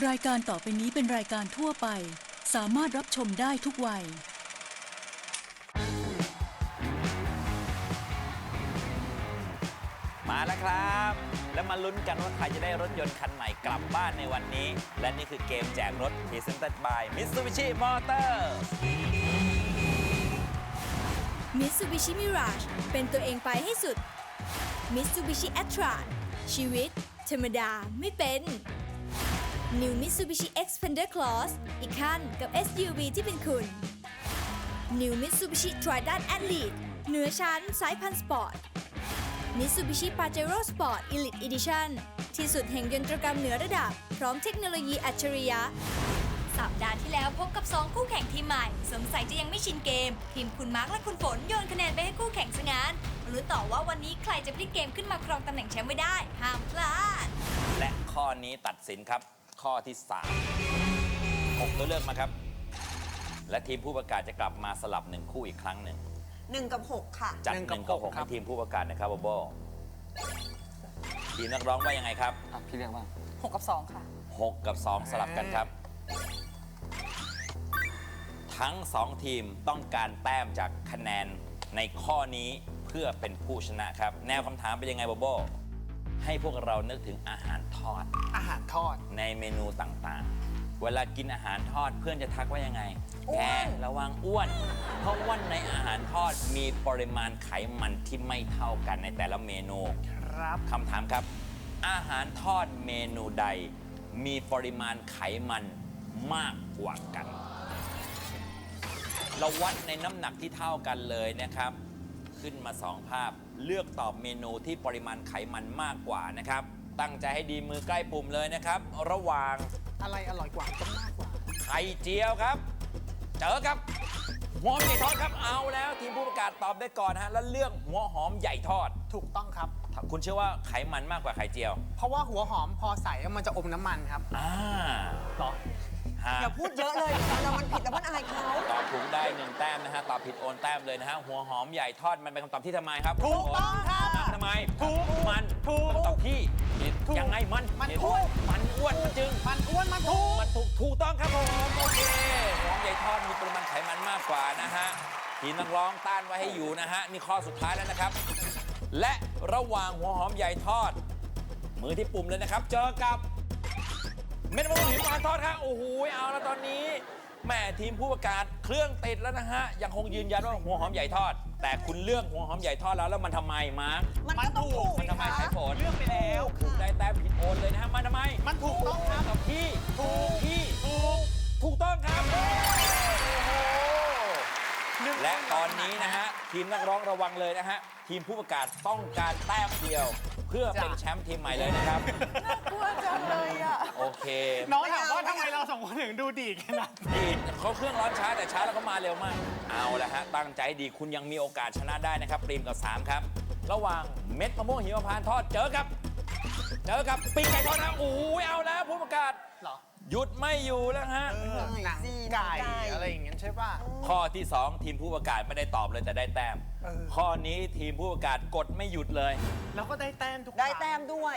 รายการต่อไปนี้เป็นรายการทั่วไป สามารถรับชมได้ทุกวัย มาแล้วครับ แล้วมาลุ้นกันว่าใครจะได้รถยนต์คันใหม่กลับบ้านในวันนี้ และนี่คือเกมแจกรถ Presented by Mitsubishi Motors Mitsubishi Mirage เป็นตัวเองไปให้สุด Mitsubishi a t r a ชีวิต ธรรมดาไม่เป็น New Mitsubishi Xpander Cross อีกขั้นกับ SUV ที่เป็นคุณ New Mitsubishi Triton Athlete เหนือชั้นสายพันธุ์สปอร์ต Mitsubishi Pajero Sport Elite Edition ที่สุดแห่งยนตรกรรมเหนือระดับ พร้อมเทคโนโลยีอัจฉริยะ สัปดาห์ที่แล้วพบกับ 2 คู่แข่งทีมใหม่ สงสัยจะยังไม่ชินเกม ทีมคุณมาร์คและคุณฝนโยนคะแนนไปให้คู่แข่งซะงานมาลุ้ต่อว่าวันนี้ใครจะพลิกเกมขึ้นมาครองตำแหน่งแชมป์ไว้ได้ ห้ามพลาด และข้อนี้ตัดสินครับ ข้อที่3 6 ตัวเลือกมาครับ และทีมผู้ประกาศจะกลับมาสลับหนึ่งคู่อีกครั้งหนึ่งหนึ่งกับหกค่ะ จัดหนึ่งหกับนึ่งกับหหกกครัให้บ ทีมผู้ประกาศนะครับโบโบทีมนักร้องว่ายังไงครับ อะพี่เรียกว่า6กับ2ค่ะ 6 กับ 2 สลับกันครับ ทั้ง 2 ทีมต้องการแต้มจากคะแนนในข้อนี้เพื่อเป็นผู้ชนะครับ แนวคำถามเป็นยังไงโบโบ ให้พวกเรานึกถึงอาหารทอด อาหารทอด ในเมนูต่างๆ เวลากินอาหารทอดเพื่อนจะทักว่ายังไงอ้วนแกระวังอ้วน เพราะว่าในอาหารทอดมีปริมาณไขมันที่ไม่เท่ากันในแต่ละเมนู ครับ คำถามครับ อาหารทอดเมนูใด มีปริมาณไขมันมากกว่ากัน เราวัดในน้ำหนักที่เท่ากันเลยนะครับ ขึ้นมาสองภาพ เลือกตอบเมนูที่ปริมาณไขมันมากกว่านะครับ ตั้งใจให้ดีมือใกล้ปุ่มเลยนะครับ ระหว่างอะไรอร่อยกว่าต้องมากกว่า ไข่เจียวครับ เจอครับ หัวหอมใหญ่ทอดครับเอาแล้วทีมผู้ประกาศตอบได้ก่อนฮะแล้วเลือกหัวหอมใหญ่ทอด ถูกต้องครับ คุณเชื่อว่าไขมันมากกว่าไข่เจียว เพราะว่าหัวหอมพอใส่แล้วมันจะอมน้ำมันครับอ่าต่อฮะ อย่าพูดเยอะเลยเรามันผิดแล้วมันอายเขาตอบถูกได้หนึ่งแต้มนะฮะ ตอบผิดโอนแต้มเลยนะฮะ หัวหอมใหญ่ทอดมันเป็นคำตอบที่ทำไมครับถูกต้องครับทำไมถูกมันถูกคำตอบที่ผิดถูกยังไงมันมันผิดถูกมันอ้วนมันจึง มันอ้วนมันถูกมันถูกถูกต้องครับผมโอเคหัวหอมใหญ่ทอดมีปริมาณไขมันมากกว่านะฮะทีมนักร้องต้านไว้ให้อยู่นะฮะนี่ข้อสุดท้ายแล้วนะครับ และระหว่างหัวหอมใหญ่ทอด มือที่ปุ่มเลยนะครับ เจอกับ เม็ดมะม่วงหิมพานต์ทอดครับโอ้โหเอาแล้วตอนนี้แหม่ทีมผู้ประกาศเครื่องติดแล้วนะฮะยังคงยืนยันว่าหัวหอมใหญ่ทอด แต่คุณเลือกหัวหอมใหญ่ทอดแล้วแล้วมันทำไมมาร์คมันก็ต้องถูกมันทำไมใช้ผลเลือกไปแล้วถูกได้แต้มผิดโอนเลยนะฮะมันทำไมมันถูกต้องครับ กับที่ถูกที่ถูกถูกต้องครับโอ้โหและตอนนี้นะฮะทีมนักร้องระวังเลยนะฮะทีมผู้ประกาศต้องการแต้มเดียว เพื่อเป็นจ้ะแชมป์ทีมใหม่เลยนะครับ กลัวจังเลยอะ โอเคน้องถามว่าทำไมเราสองคนถึงดูดีกันนะนี่เขาเครื่องร้อนช้าแต่ช้าแล้วก็มาเร็วมาก เอาละฮะ ตั้งใจดีคุณยังมีโอกาสชนะได้นะครับปรีมกับ 3 ครับ ระหว่างเม็ดมะม่วงหิมพานต์ทอดเจอกับ เจอกับปีกไก่ทอดนะโอ้ยเอาแล้วผู้ประกาศ เหรอ หยุดไม่อยู่แล้วฮะหนังสิไก่หนังไก่อะไรอย่างเงี้ยใช่ป่ะ ข้อที่ 2 ทีมผู้ประกาศไม่ได้ตอบเลยแต่ได้แต้มเออข้อนี้ทีมผู้ประกาศกดไม่หยุดเลย แล้วก็ได้แต้มทุกได้ครั้งแต้มด้วย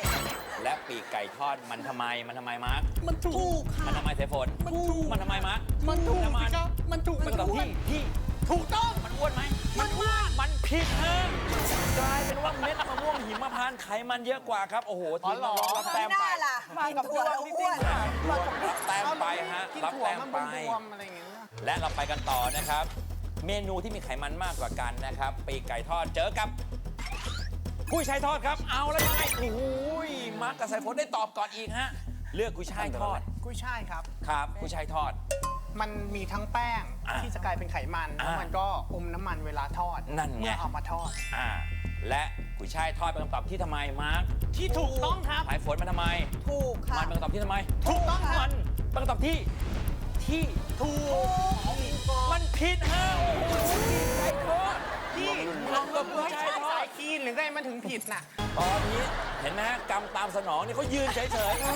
และปีกไก่ทอดมันทำไมมันทำไมมาร์คมันถูถูกกค่ะ มันทำไมเสยฝนมันถูกมันทำไมมาร์คมันถูกน้ำมันสิครับมันถูกมันตอบที่ที่ถูกต้องมันอ้วนไหมมันอ้วนมันผิดฮะกลายเป็นว่าเม็ดมะม่วงหิมพานต์ไขมันเยอะกว่าครับ โอ้โหทีมนักร้องรับแต้มไม่ไปได้ล่ะมากับตัวแล้วอ้วนรับแต้มไปฮะกินรับถั่วแต้มมันไปบวมๆอะไรอย่างเงี้ยและเราไปกันต่อนะครับ เมนูที่มีไขมันมากกว่ากันนะครับ ปีกไก่ทอดเจอกับกุ้ยช่ายทอดครับ เอาแล้วยังไงโอ้โหมาร์กกับสายฝนได้ตอบก่อนอีกฮะ เลือกกุ้ยช่ายทอด กุ้ยช่ายครับ ครับ กุ้ยช่ายทอด มันมีทั้งแป้งอะที่จะกลายเป็นไขมันอะแล้วมันก็อมน้ำมันเวลาทอดนั่นไง เมื่อเอามาทอด อ่า และกุ้ยช่ายทอดเป็นคำตอบที่ทำไมมาร์กที่ถูกต้องครับ สายฝนมันทำไม ถูกค่ะ มันเป็นคำตอบที่ทำไมถูกต้องครับ มันเป็นคำตอบที่ที่ถูกมันผิดฮะโอ้โหไก่ทอดที่รวมกับกุ้ยช่ายทอสาดยคีนหรือไงมันถึงผิดน่ะ ตอนนี้เห็นไหมฮะกรรมตามสนองนี่เขายืนเฉย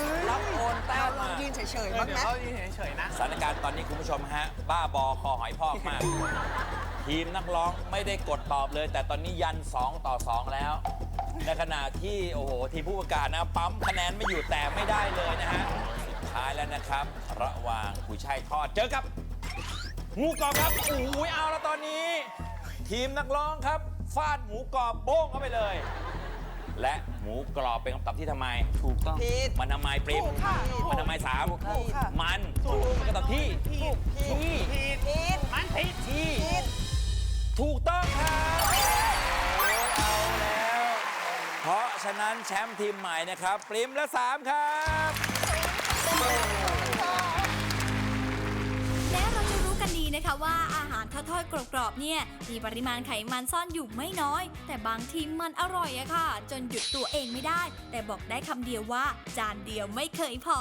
ๆ รับโอนแต้เรามลองมายืนเฉยเอๆอบ้างเดี๋ยนะวเขายืนเฉยๆนะ สถานการณ์ตอนนี้คุณผู้ชมฮะ บ้าบอคอหอยพอกมาก ทีมนักร้องไม่ได้กดตอบเลย แต่ตอนนี้ยัน 2 ต่อ 2 แล้ว ในขณะที่โอ้โห ทีมผู้ประกาศนะปั๊มคะแนนไม่อยู่แต่ไม่ได้เลยนะฮะสุดท้ายแล้วนะนะครับ ระหว่างกุยช่ายทอดเจอกับงูกรอบครับโอ้ยเอาแล้วตอนนี้ ทีมนักร้องครับฟาดหมูกรอบโป้งเข้าไปเลย และหมูกรอบเป็นคำตอบที่ทำไม ถูกต้อง ผิด มันทำไมปริมถูกค่ะมันทำไมสามถูกค่ะ มันเป็นคำตอบที่ผิดที่ผิดผิด มันผิดที่ผิด ถูกต้องครับโอ้ยเอาแล้ว เพราะฉะนั้นแชมป์ทีมใหม่นะครับปริมและ3ครับาทอดกรอบๆเนี่ยมีปริมาณไขมันซ่อนอยู่ไม่น้อย แต่บางทีมันอร่อยอะค่ะ จนหยุดตัวเองไม่ได้ แต่บอกได้คำเดียวว่า จานเดียวไม่เคยพอ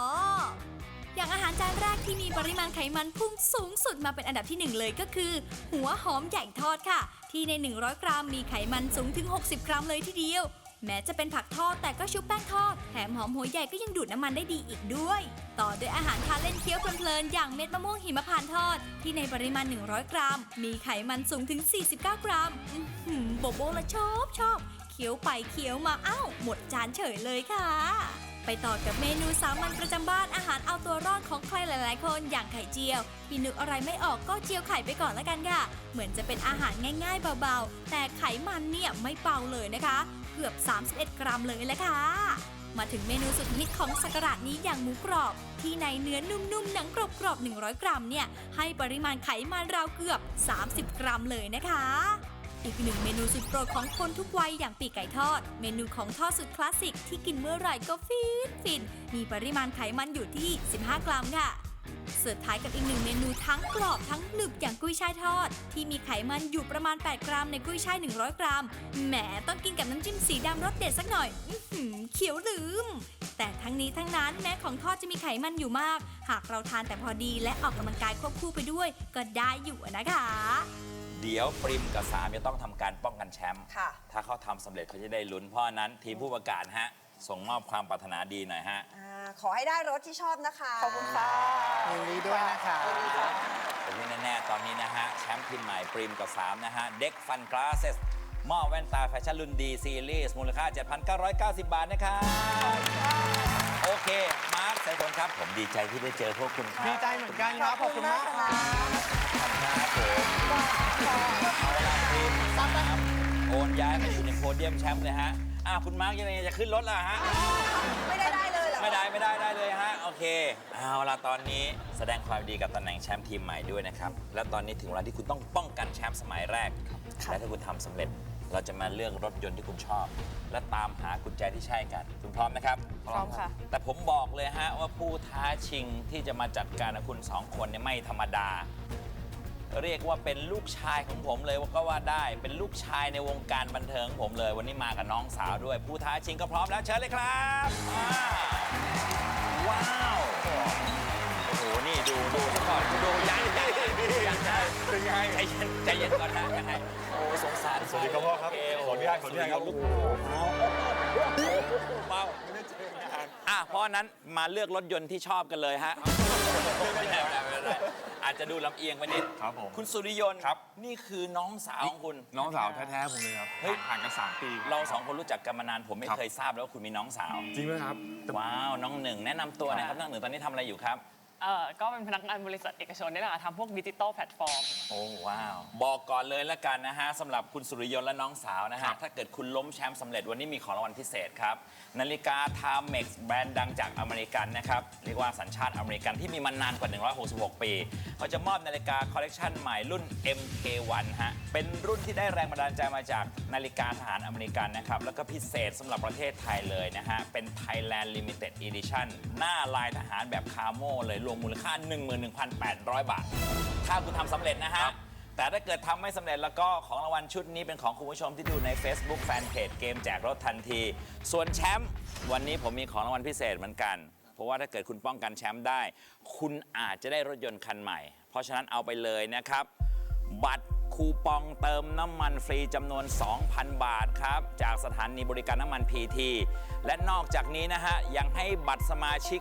อย่างอาหารจานแรกที่มีปริมาณไขมันพุ่งสูงสุดมาเป็นอันดับที่หนึ่งเลยก็คือ หัวหอมใหญ่ทอดค่ะ ที่ใน 100 กรัมมีไขมันสูงถึง 60 กรัมเลยทีเดียว แม้จะเป็นผักทอดแต่ก็ชุบแป้งทอด แถมหอมหัวใหญ่ก็ยังดูดน้ำมันได้ดีอีกด้วย ต่อด้วยอาหารทานเล่นเคี้ยวเพลินๆอย่างเม็ดมะม่วงหิมพานต์ทอด ที่ในปริมาณ 100 กรัม มีไขมันสูงถึง 49 กรัมอื้อหือโบโบละชอบชอบเคี้ยวไปเคี้ยวมาอ้าวหมดจานเฉยเลยค่ะ ไปต่อกับเมนูสามัญประจำบ้านอาหารเอาตัวรอดของใครหลาย ๆ คนอย่างไข่เจียวที่นึกอะไรไม่ออกก็เจียวไข่ไปก่อนละกันค่ะ เหมือนจะเป็นอาหารง่าย ๆ เบา ๆ แต่ไขมันเนี่ยไม่เบาเลยนะคะ เกือบ 31 กรัมเลยแหละค่ะมาถึงเมนูสุดฮิตของสักราชนี้อย่างหมูกรอบ ที่ในเนื้อนุ่มๆหนังกรอบๆ100 กรัมเนี่ยให้ปริมาณไขมันราวเกือบ 30 กรัมเลยนะคะ อีกหนึ่งเมนูสุดโปรดของคนทุกวัยอย่างปีกไก่ทอด เมนูของทอดสุดคลาสสิกที่กินเมื่อไหร่ก็ฟินฟิน มีปริมาณไขมันอยู่ที่ 15 กรัมค่ะเสุดท้ายกับอีกหนึ่งเมนูทั้งกรอบทั้งหนึบอย่างกุ้ยช่ายทอด ที่มีไขมันอยู่ประมาณ 8 กรัมในกุ้ยช่าย 100 กรัม แหมต้องกินกับน้ำจิ้มสีดำรสเด็ดสักหน่อยอื้อหือเขียวลืม แต่ทั้งนี้ทั้งนั้นแม้ของทอดจะมีไขมันอยู่มาก หากเราทานแต่พอดีและออกกำลังกายควบคู่ไปด้วย ก็ได้อยู่นะคะ เดี๋ยวปริมกับสามจะต้องทำการป้องกันแชมป์ค่ะ ถ้าเขาทำสำเร็จเขาจะได้ลุ้นเพราะฉะนั้นทีมผู้ประกาศฮะ ส่งมอบความปรารถนาดีหน่อยฮะอ่าขอให้ได้รถที่ชอบนะคะ ขอบคุณค่ะ ยินดีด้วยนะคะ แต่ที่แน่ๆตอนนี้นะฮะ แชมป์ทีมใหม่ปริมกับ3นะฮะ เด็กฟันกลาสเซสมอบแว่นตาแฟชั่นรุ่นดีซีรีส์มูลค่า 7,990 บาทนะครับโอเค มาร์คสายฝนครับ ผมดีใจที่ได้เจอพวกคุณครับ ดีใจเหมือนกันครับ ขอบคุณมากค่ะ ครับผมเอาละทีมสามโอนย้ายมาอยู่ในโพเดียมแชมป์เลยฮะอะคุณมาร์คยังไงจะขึ้นรถล่ะฮะ ไม่ได้ได้เลยเหรอไม่ได้ไม่ได้ได้เลยฮะ โอเค เอาละตอนนี้แสดงความดีกับตำแหน่งแชมป์ทีมใหม่ด้วยนะครับ แล้วตอนนี้ถึงเวลาที่คุณต้องป้องกันแชมป์สมัยแรก และถ้าคุณทำสำเร็จเราจะมาเลือกรถยนต์ที่คุณชอบ และตามหากุญแจที่ใช่กัน คุณพร้อมนะครับพร้อมค่ะ แต่ผมบอกเลยฮะว่าผู้ท้าชิงที่จะมาจัดการกับคุณสองคนเนี่ยไม่ธรรมดา เรียกว่าเป็นลูกชายของผมเลยก็ว่าได้เป็นลูกชายในวงการบันเทิงผมเลย วันนี้มากับน้องสาวด้วย ผู้ท้าชิงก็พร้อมแล้วเชิญเลยครับว้าวโอ้โหนี่ดูดูซะก่อนดูยังยังยังนะเป็นไงใจเย็นใจเย็นก่อนนะยังไงโอ้สงสารสวัสดีครับพ่อครับขออนุญาตขออนุญาตครับลูกเบาอะเพราะนั้นมาเลือกรถยนต์ที่ชอบกันเลยฮะไม่ได้ไม่ได้ อาจจะดูลำเอียงไปนิดครับผมคุณสุริยนต์ครับ นี่คือน้องสาวของคุณ น้องสาวแท้ๆผมเลยครับเฮ้ย ห่างกัน3ปี เราสองคนรู้จักกันมานานผมไม่ครับ เคยทราบแล้วว่าคุณมีน้องสาว จริงไหมครับแต่ว้าว น้องหนึ่งแนะนำตัวหนะครับน้องหนึ่งตอนนี้ทำอะไรอยู่ครับ เอ่อก็เป็นพนักงานบริษัทเอกชนนี่แหละค่ะทำพวกดิจิตอลแพลตฟอร์ม โอ้ว้าว บอกก่อนเลยละกันนะฮะสำหรับคุณสุริยนต์และน้องสาวนะครัฮะบ ถ้าเกิดคุณล้มแชมป์สำเร็จวันนี้มีของรางวัลพิเศษครับ นาฬิกา Timex แบรนด์ดังจากอเมริกันนะครับ เรียกว่าสัญชาติอเมริกันที่มีมานานกว่า 166 ปี เขาจะมอบนาฬิกาคอลเลกชันใหม่รุ่น MK1 ฮะ เป็นรุ่นที่ได้แรงบันดาลใจมาจากนาฬิกาทหารอเมริกันนะครับ แล้วก็พิเศษสำหรับประเทศไทยเลยนะฮะ เป็น Thailand Limited Edition หน้าลายทหารแบบคาโม่เลยรวมมูลค่า 11,800 บาท ถ้าคุณทำสำเร็จนะฮะ แต่ถ้าเกิดทำไม่สำเร็จแล้วก็ของรางวัลชุดนี้เป็นของคุณผู้ชมที่ดูใน Facebook Fanpage เกมแจกรถทันที ส่วนแชมป์วันนี้ผมมีของรางวัลพิเศษเหมือนกัน เพราะว่าถ้าเกิดคุณป้องกันแชมป์ได้ คุณอาจจะได้รถยนต์คันใหม่ เพราะฉะนั้นเอาไปเลยนะครับ บัตรคูปองเติมน้ำมันฟรีจำนวน 2,000 บาทครับ จากสถานีบริการน้ำมัน PT และนอกจากนี้นะฮะ ยังให้บัตรสมาชิก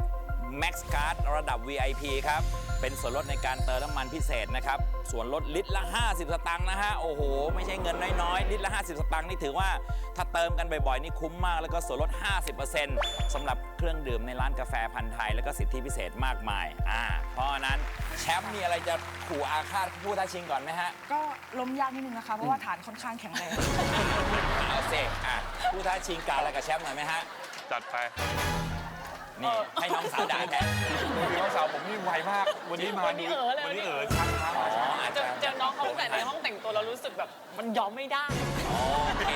Max Card ระดับ VIP ครับ เป็นส่วนลดในการเติมน้ำมันพิเศษนะครับ ส่วนลดลิตรละ 50 สตางค์นะฮะ โอ้โห ไม่ใช่เงินน้อยๆ ลิตรละ 50 สตางค์นี่ถือว่าถ้าเติมกันบ่อยๆ นี่คุ้มมาก แล้วก็ส่วนลด 50%สำหรับเครื่องดื่มในร้านกาแฟพันธ์ไทย แล้วก็สิทธิพิเศษมากมาย อ่า เพราะฉะนั้นแชมป์มีอะไรจะขู่อาฆาตผู้ท้าชิงก่อนไหมฮะ ก็ล้มยากนิดนึงนะคะ เพราะว่าฐานค่อนข้างแข็งแรง เอาเสกอะผู้ท้าชิงกล่าวอะไรกับแชมป์หน่อยไหมฮะ จัดไป นี่ให้น้องสาวด่าแทนคือน้องสาวผมนี่ไวมาก วันนี้มาวันนี้เอ๋อเลย วันนี้เอ๋อชักช้าอ๋ออาจเจจะเจอน้องเขาตั้งแต่ในห้องแต่งตัวเรารู้สึกแบบมันยอมไม่ได้ โอเค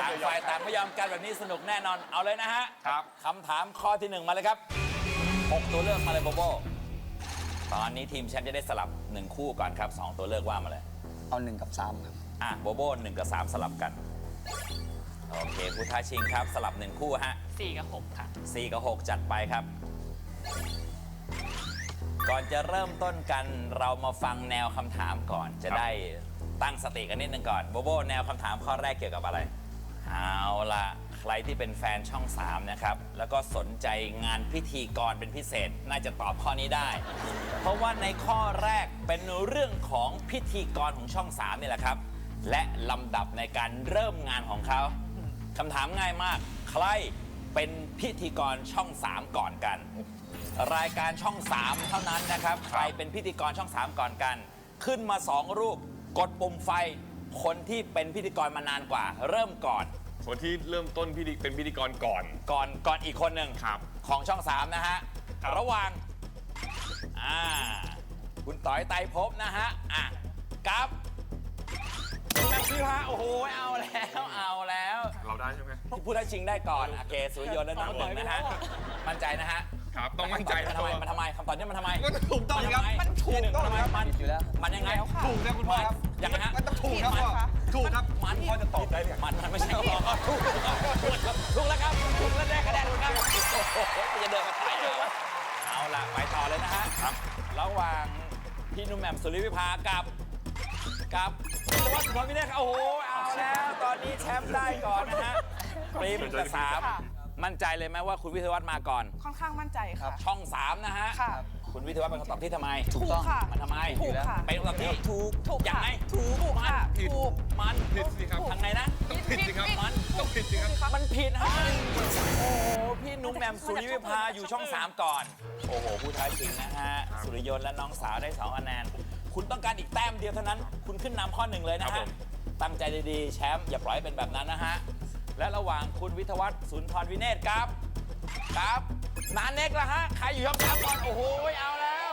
ต่างฝ่ายต่างไม่ยอมกันแบบนี้สนุกแน่นอนเอาเลยนะฮะครับคำถามข้อที่หนึ่งมาเลยครับ6ตัวเลือกมาเลยโบโบตอนนี้ทีมแชมป์จะได้สลับ1คู่ก่อนครับ2ตัวเลือกว่ามาเลย เอาหนึ่งกับสามครับ อะโบโบ1กับ3สลับกัน โอเคผู้ท้าชิงครับ สลับ1คู่ฮะ4กับ6ค่ะ 4กับ6 จัดไปครับ ก่อนจะเริ่มต้นกันเรามาฟังแนวคำถามก่อน จะได้ตั้งสติกันนิดนึงก่อนโบโบแนวคำถามข้อแรกเกี่ยวกับอะไร เอาละใครที่เป็นแฟนช่อง 3 นะครับ แล้วก็สนใจงานพิธีกรเป็นพิเศษ น่าจะตอบข้อนี้ได้ เพราะว่าในข้อแรกเป็นเรื่องของพิธีกรของช่อง 3 นี่แหละครับ และลำดับในการเริ่มงานของเขา คำถามง่ายมาก ใครเป็นพิธีกรช่อง 3 ก่อนกัน รายการช่อง 3 เท่านั้นนะครับ ใครเป็นพิธีกรช่อง 3 ก่อนกัน ขึ้นมา 2 รูป กดปุ่มไฟ คนที่เป็นพิธีกรมานานกว่า เริ่มก่อน คนที่เริ่มต้นพิธีเป็นพิธีกรก่อน ก่อนก่อนอีกคนหนึ่งครับ ของช่อง 3 นะฮะครับระหว่างอ่าคุณต่อยไตรภพนะฮะ อะกับคุณแม็กซี่ฮะโอ้โห เอาแล้ว เอาแล้ว เราได้ใช่ไหมผู้ท้าชิงได้ก่อนโอเคสุริยนต์และน้องหนึ่งนะฮะมั่นใจนะฮะครับต้องมั่นใจมันทำไมมันทำไมคำตอบนี้มันทำไมมันถูกต้องครับทำไมันถูกต้องทำไมครับมันอยู่แล้วมันยังไงถูกนะคุณพ่อครับยังไงฮะมันต้องถูกครับพ่อถูกครับมันพ่อจะตอบได้เนี่ยมันมันไม่ใช่ถูกถูกถูกแล้วครับถูกแล้วได้คะแนนถูกครับโอ้โหจะเดินมาถ่ายเอาเอาล่ะไปต่อเลยนะฮะครับระหว่างพี่นุ่มแหม่มสุริวิภากับ กับสุวัสดิ์สุนทรวิเนศครับโอ้โห เอาแล้ว ตอนนี้แชมป์ได้ก่อนนะฮะปรีมกับสามมั่นใจเลยไหมว่าคุณวิทยาวัฒน์มาก่อน ค่อนข้างมั่นใจค่ะ ช่อง3นะฮะ ค่ะ คุณวิทยาวัฒน์เป็นคำตอบที่ทำไมถูกค่ะมันทำไมถูกค่ะ เป็นคำตอบที่ถูกถูกอย่างค่ะไงถูกถูกค่ะมันถูกมันผิดสิครับทางไงนะต้องผิดสิครับมันต้องผิดสิครับมันผิดฮะโอ้โหพี่นุ่มแหม่มสุริวิภาอยู่ช่อง3ก่อน โอ้โหผู้ท้าชิงนะฮะสุริยนต์และน้องสาวได้2คะแนน คุณต้องการอีกแต้มเดียวเท่านั้น คุณขึ้นนำข้อหนึ่งเลยนะครัฮะ บผม ตั้งใจดีๆ แชมป์อย่าปล่อยให้เป็นแบบนั้นนะฮะ และระหว่างคุณวิทยาวัฒน์สุนทรวิเนศครับ ครับนานเน็กละฮะ ใครอยู่ช่องสามก่อน โอ้โห เอาแล้ว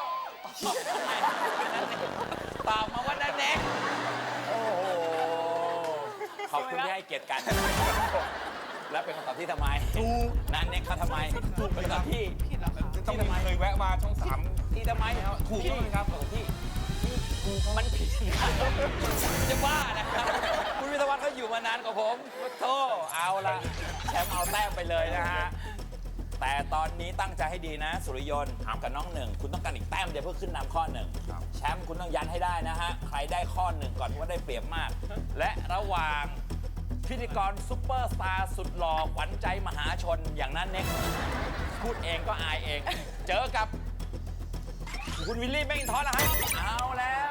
ตอบมาว่านันเน็ก โอ้โห ขอบคุณที่ให้เกียรติกัน และเป็นคำตอบที่ทำไมถูกนันเน็กเขาทำไมถูกเป็นคำตอบที่ ต้องมีเคยแวะมาช่องสาม ที่ทำไมถูกที่ครับ ที่ที่ มันผิดครับจะบ้านะครับ คุณวิทยาวัฒน์เขาอยู่มานานกว่าผมโธ่เอาละแชมป์เอาแต้มไปเลยนะฮะ แต่ตอนนี้ตั้งใจให้ดีนะ สุริยนต์กับน้องหนึ่ง คุณต้องการอีกแต้มเดียวเพื่อขึ้นนำข้อหนึ่งแชมป์คุณต้องยันให้ได้นะฮะ ใครได้ข้อหนึ่งก่อนว่าได้เปรียบมาก และระหว่างพิธีกรซุปเปอร์สตาร์สุดหล่อขวัญใจมหาชนอย่างนั้นเน็กพูดเองก็อายเอง เจอกับ คุณวิลลี่แมงทอนนะฮะเอาแล้วมา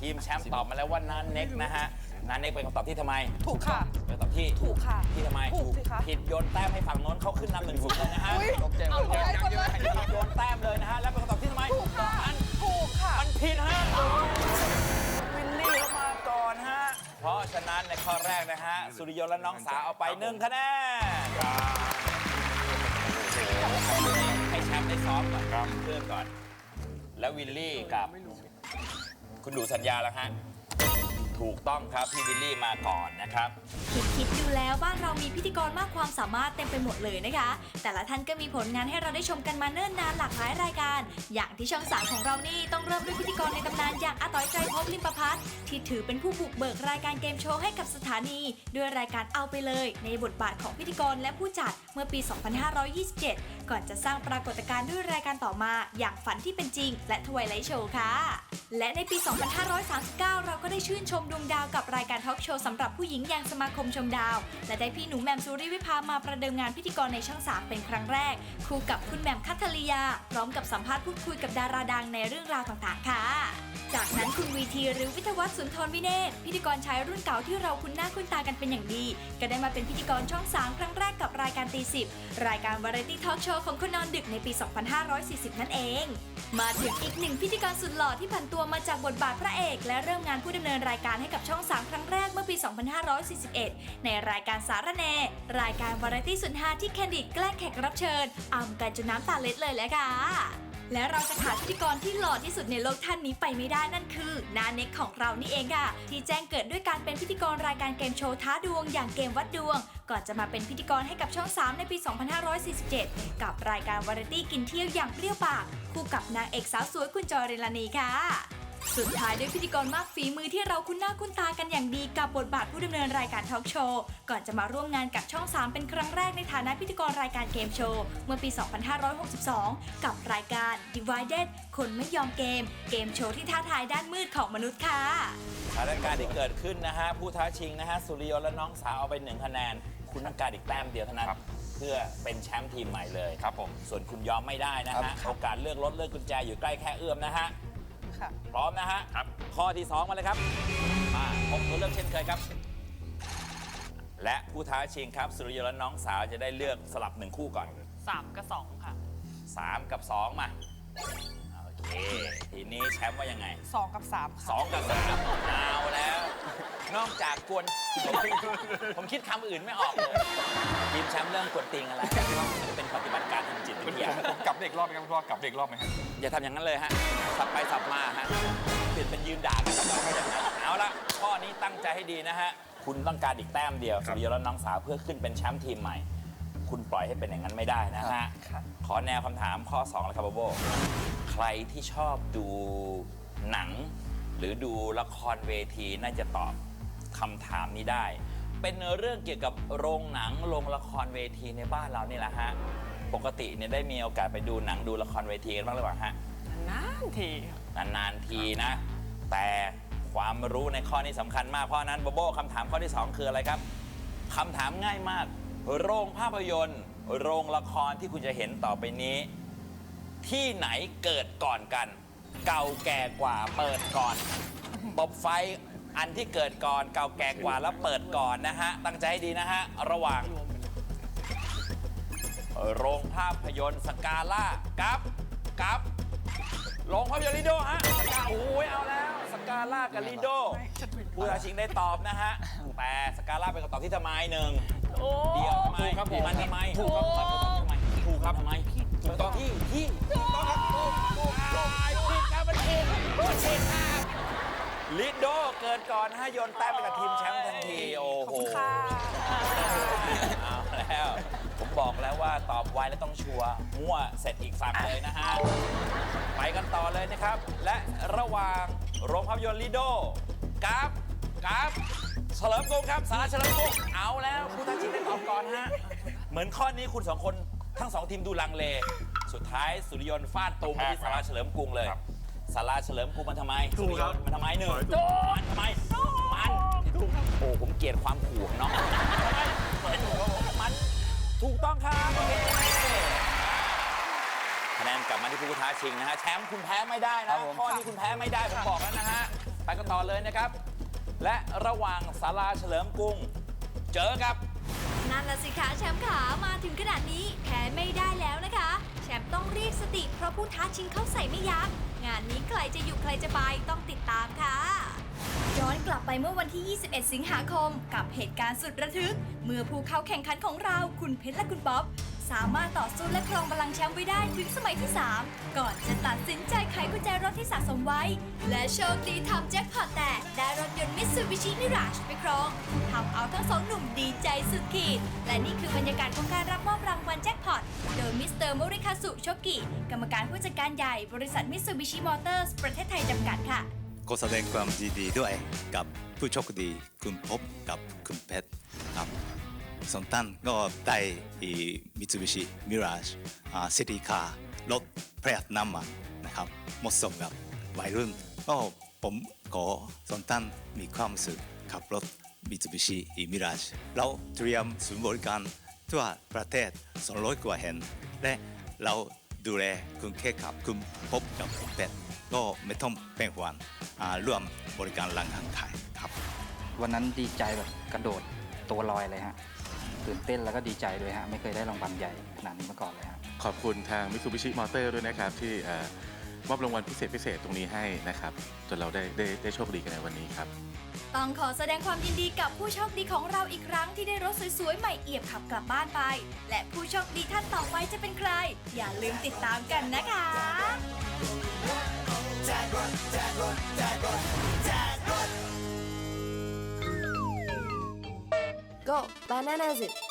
ทีมแชมป์ตอบมาแล้วว่านันเน็กนะฮะนันเน็กเป็นคำตอบที่ทำไมถูกค่ะ เป็นคำตอบที่ถูกค่ะที่ทำไมถูกสิคะผิดโยนแต้มให้ฝั่งโน้นเขาขึ้นนำหนึ่งศูนย์เลยนะฮะอุ๊ยตกใจหมดเอาเลยคนเลยผิดโยนแต้มเลยนะฮะแล้วเป็นคำตอบที่ทำไมถูกค่ะมันถูกค่ะมันผิดฮะวิลลี่เขามาก่อนฮะเพราะฉะนั้นในข้อแรกนะฮะสุริยนต์และน้องสาวเอาไปหนึ่งคะแนนให้แชมป์ได้ซ้อมก่อนเพื่อนก่อน แล้ววิลลี่กับ คุณดูสัญญาแล้วฮะ ถูกต้องครับพี่วิลลี่มาก่อนนะครับ คิดคิดดูแล้วบ้านเรามีพิธีกรมากความสามารถเต็มไปหมดเลยนะคะ แต่ละท่านก็มีผลงานให้เราได้ชมกันมาเนิ่นนานหลากหลายรายการ อย่างที่ช่องสามของเรานี่ต้องเริ่มด้วยพิธีกรในตำนานอย่างอาต้อยไกรภพลิมประพัฒน์ที่ถือเป็นผู้บุกเบิกรายการเกมโชว์ให้กับสถานี ด้วยรายการเอาไปเลย ในบทบาทของพิธีกรและผู้จัดเมื่อปี 2527 ก่อนจะสร้างปรากฏการณ์ด้วยรายการต่อมา อย่างฝันที่เป็นจริง และทวายไลท์โชว์ค่ะ และในปี 2539 เราก็ได้ชื่นชมดวงดาวกับรายการทอล์กโชว์สำหรับผู้หญิงอย่างสมาคมชมดาว และได้พี่หนูแหม่มสุริวิภามาประเดิมงานพิธีกรในช่องสามเป็นครั้งแรก คู่กับคุณแหม่มคัทธริยา พร้อมกับสัมภาษณ์พูดคุยกับดาราดังในเรื่องราวต่างๆ ค่ะ จากนั้นคุณวีทีหรือวิทวัฒน์สุนทรวิเนศพิธีกรชายรุ่นเก่าที่เราคุ้นหน้าคุ้นตากันเป็นอย่างดี ก็ได้มาเป็นพิธีกรช่องสามครั้งแรกกับรายการตีสิบรายการวาไรตี้ทอล์กโชว์ของคนนอนดึกในปี 2540 นั่นเองมาถึงอีกหนึ่งพิธีกรสุดหล่อที่ผันตัวมาจากบทบาทพระเอก และเริ่มงานผู้ดำเนินรายการให้กับช่อง 3 ครั้งแรกเมื่อปี 2541 ในรายการสารแน รายการวาไรตี้สุนฮาที่แคนดิดแกล้งแขกรับเชิญอำกันจนน้ำตาเล็ดเลยแหละค่ะและเราจะขาดพิธีกรที่หล่อที่สุดในโลกท่านนี้ไปไม่ได้นั่นคือ นาเน็กของเรานี่เองค่ะ ที่แจ้งเกิดด้วยการเป็นพิธีกรรายการเกมโชว์ท้าดวงอย่างเกมวัดดวง ก่อนจะมาเป็นพิธีกรให้กับช่อง 3 ในปี 2547 กับรายการวาไรตี้กินเที่ยวอย่างเปรี้ยวปาก คู่กับนางเอกสาวสวยคุณจอยเรลานีค่ะ สุดท้ายด้วยพิธีกรมากฝีมือที่เราคุ้นหน้าคุ้นตากันอย่างดีกับบทบาทผู้ดำเนินรายการทอล์กโชว์ ก่อนจะมาร่วมงานกับช่อง 3 เป็นครั้งแรกในฐานะพิธีกรรายการเกมโชว์ เมื่อปี 2562 กับรายการ Divided คนไม่ยอมเกม เกมโชว์ที่ท้าทายด้านมืดของมนุษย์ค่ะ สถานการณ์ที่เกิดขึ้นนะฮะผู้ท้าชิงนะฮะสุริยนต์และน้องสาวเอาไปหนึ่งคะแนน คุณต้องการอีกแต้มเดียวเท่านั้น ครับ เพื่อเป็นแชมป์ทีมใหม่เลย ครับผม ส่วนคุณยอมไม่ได้นะครัฮะบ โอกาสเลือกรถเลือกกุญแจอยู่ใกล้แค่เอื้อมนะฮะ ค่ะ พร้อมนะฮะครับ ข้อที่ 2 มาเลยครับ มาพบตัวเลือกเช่นเคยครับ และผู้ท้าชิงครับสุริยนต์และน้องสาวจะได้เลือกสลับหนึ่งคู่ก่อน3กับ2ค่ะ3 กับ 2 มา โอเค ทีนี้แชมป์ว่ายังไง2กับ3ค่ะ 2 กับ3เอาแล้ว นอกจากกวน ผมคิดคำอื่นไม่ออกเลย ทีมแชมป์เรื่องกวนติงอะไรเป็นปฏิบัติการทาง จิตวิทยาผมกลับเด็กรอบไหมครับคุณพ่อกลับเด็กรอบไหมครับอย่าทำอย่างนั้นเลยฮะ สับไปสับมาฮะเปลี่ยนเป็นยืนด่ากันแล้วก็อย่างนั้นเอาละข้อนี้ตั้งใจให้ดีนะฮะ คุณต้องการอีกแต้มเดียวครับสุริยนต์และน้องสาวเพื่อขึ้นเป็นแชมป์ทีมใหม่ คุณปล่อยให้เป็นอย่างนั้นไม่ได้นะฮะค่ะขอแนวคำถามข้อ2แล้วครับโบโบ ใครที่ชอบดูหนัง หรือดูละครเวทีน่าจะตอบคำถามนี้ได้ เป็นเรื่องเกี่ยวกับโรงหนังโรงละครเวทีในบ้านเรานี่แหละฮะ ปกติเนี่ยได้มีโอกาสไปดูหนังดูละครเวทีกันบ้างหรือเปล่าฮะ นานทีค่ะนานๆทีนะ แต่ความรู้ในข้อนี้สำคัญมาก เพราะฉะนั้นโบโบคำถามข้อที่ 2 คืออะไรครับคำถามง่ายมาก โรงภาพยนตร์ โรงละครที่คุณจะเห็นต่อไปนี้ ที่ไหนเกิดก่อนกัน เก่าแก่กว่าเปิดก่อนบบไฟอันที่เกิดก่อน เก่าแก่กว่าแล้วเปิดก่อนนะฮะ ตั้งใจให้ดีนะฮะ ระหว่าง โรงภาพยนตร์สกาล่ากับกับโรงภาพยนตร์ลิโดฮะสกาโอ้ยเอาแล้วสกาล่ากับลิโดผู้ท้าชิงได้ตอบนะฮะ แต่สกาล่าเป็นคำตอบที่ทำไมหนึ่งเดียวทำไมครับผมมันทำไมถูกครับมันทำไมถูกครับทำไมถูกต้องที่ที่ถูกต้องครับถูกถูกถูกผิดครับมันผิดผิดครับลิโดเกิดก่อนฮะโยนแต้มไปกับทีมแชมป์ทันทีโอ้ขอบโห บอกแล้วว่าตอบไวแล้วต้องชัวร์มั่วเสร็จอีกฝั่งเลยนะฮะ ไปกันต่อเลยนะครับ และระหว่างโรงภาพยนตร์ลีโดกับกับเฉลิมกรุงครับสาราเฉลิมกรุงเอาแล้วผู้ท้าชิงได้ตอบก่อนฮะ เหมือนข้อนี้คุณสองคนทั้งสองทีมดูลังเล สุดท้ายสุริยนต์ฟาดตูมไปที่สาราเฉลิมกรุงเลยครับสาราเฉลิมกรุงมันทำไมถูกครับสุริยนต์มันทำไมหนึ่งมันทำไมมันโอ้ผมเกลียดความขู่ของน้องมัน ถูกต้องครับโอเคคะแนนกลับมาที่ผู้ท้าชิงนะฮะแชมป์คุณแพ้ไม่ได้ครันะบผม ข้อนี้คุณแพ้ไม่ได้ผมบอกแล้วนะฮะไปกันต่อเลยนะครับ และระหว่างศาลาเฉลิมกรุง เจอกับ นั่นละสิคะแชมป์ขามาถึงขนาดนี้แพ้ไม่ได้แล้วนะคะ แชมป์ต้องเรียกสติเพราะผู้ท้าชิงเข้าใส่ไม่ยั้งงานนี้ใครจะอยู่ใครจะไปต้องติดตามค่ะ ย้อนกลับไปเมื่อวันที่ 21 สิงหาคม กับเหตุการณ์สุดระทึก เมื่อผู้เข้าแข่งขันของเราคุณเพชรและคุณป๊อป สามารถต่อสู้และครองบัลลังก์แชมป์ไว้ได้ถึงสมัยที่ 3 ก่อนจะตัดสินใจไขกุญแจรถที่สะสมไว้ และโชคดีทำแจ็คพอตแตกได้รถยนต์มิตซูบิชิมิราชไปครองทำเอาทั้งสองหนุ่มดีใจสุดขีด และนี่คือบรรยากาศของการรับมอบรางวัลแจ็คพอตโดยมิสเตอร์โมริคาสุโชกิกรรมการผู้จัดการใหญ่บริษัทมิตซูบิชิมอเตอร์สประเทศไทยจำกัดค่ะ ขอแสดงความยินดีด้วยกับผู้โชคดีคุณพบกับคุณเพชรครับสองท่านก็ได้มิตซูบิชิมิราชซิตี้คาร์รถประหยัดน้ำมันนะครับเหมาะสมกับวัยรุ่นก็ผมขอสอนท่านมีความสุขขับรถมิตซูบิชิมิราชเราเตรียมศูนย์บริการทั่วประเทศ200กว่าแห่งและเราดูแลคุณแค่ขับคุณพบกับคุณเป็ด ก็ไม่ต้องเป็นห่วงอ่าร่วมบริการหลังทางขายครับ วันนั้นดีใจแบบกระโดดตัวลอยเลยฮะตื่นเต้นแล้วก็ดีใจด้วยฮะไม่เคยได้รางวัลใหญ่ขนาดนี้มาก่อนเลยฮะ ขอบคุณทางมิ t ซูบิชิมอเตอร์ด้วยนะครับ ที่เอ่อมอบรางวัลพิเศษพิเศษตรงนี้ให้นะครับ จนเราได้ได้ได้โชคดีกันในวันนี้ครับ ต้องขอแสดงความยินดีกับผู้โชคดีของเราอีกครั้งที่ได้รถสวยๆ ใหม่เอี่ยมขับกลับบ้านไป และผู้โชคดีท่านต่อไปจะเป็นใคร อย่าลืมติดตามกันนะคะ Go, bananas it.